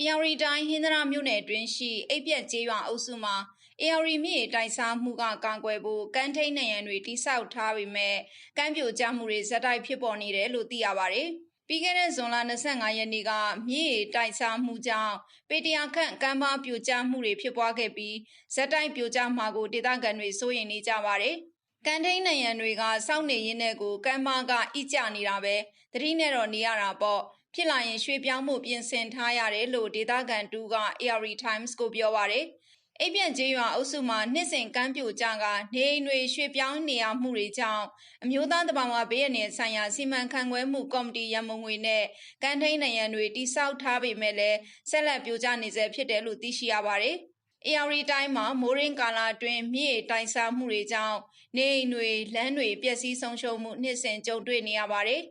AR တိုင်းဟင်္ဒရာမြို့နယ်တွင်ရှိအိပ်ပြက်ကျေးရွာအုပ်စုမှာ AR မြစ်တိုက်စားမှုကကာကွယ်ဖို့ကမ်းထိန်နံရံတွေတိစောက်ထားပေမဲ့ကမ်းပြိုကျမှုတွေဇက်တိုက်ဖြစ်ပေါ်နေတယ်လို့သိရပါတယ်။ပြီးခဲ့တဲ့ဇွန်လ25ရက်နေ့ကမြစ်ရေတိုက်စားမှုကြောင့်ပေတရာခန့်ကမ်းပါပြိုကျမှုတွေဖြစ်ပွားခဲ့ပြီးဇက်တိုက်ပြိုကျမှာကိုဒေသခံတွေစိုးရိမ်နေကြပါတယ်။ကန်ထိန်နံရံတွေကစောင့်နေရင်းနဲ့ကိုကမ်းပါကဣကြနေတာပဲသတိနဲ့တော့နေရတာပေါ့ ဖြစ်လာရင်ရွှေ့ပြောင်းမှုပြင်ဆင်ထားရတယ်လို့ဒေသခံတူက AR Times ကိုပြောပါရယ်အိပ်ပြန့်ကျေးရွာအုပ်စုမှာနှစ်စဉ်ကမ်းပြိုကျကနေအိမ်တွေရွှေ့ပြောင်းနေရမှုတွေကြောင့်အမျိုးသားတဘာဝဘေးရနယ်ဆိုင်ရာစီမံခန့်ခွဲမှုကော်မတီရမုံငွေနဲ့ကမ်းထိန်နံရံတွေတိစောက်ထားပေမဲ့လည်းဆက်လက်ပြိုကျနေဆဲဖြစ်တယ်လို့သိရှိရပါတယ်။ AR တိုင်းမှာမိုးရင်းကာလအတွင်းမြေတိုင်စားမှုတွေကြောင့်နေအိမ်တွေလမ်းတွေပျက်စီးဆုံးရှုံးမှုနှစ်စဉ်ကြုံတွေ့နေရပါတယ်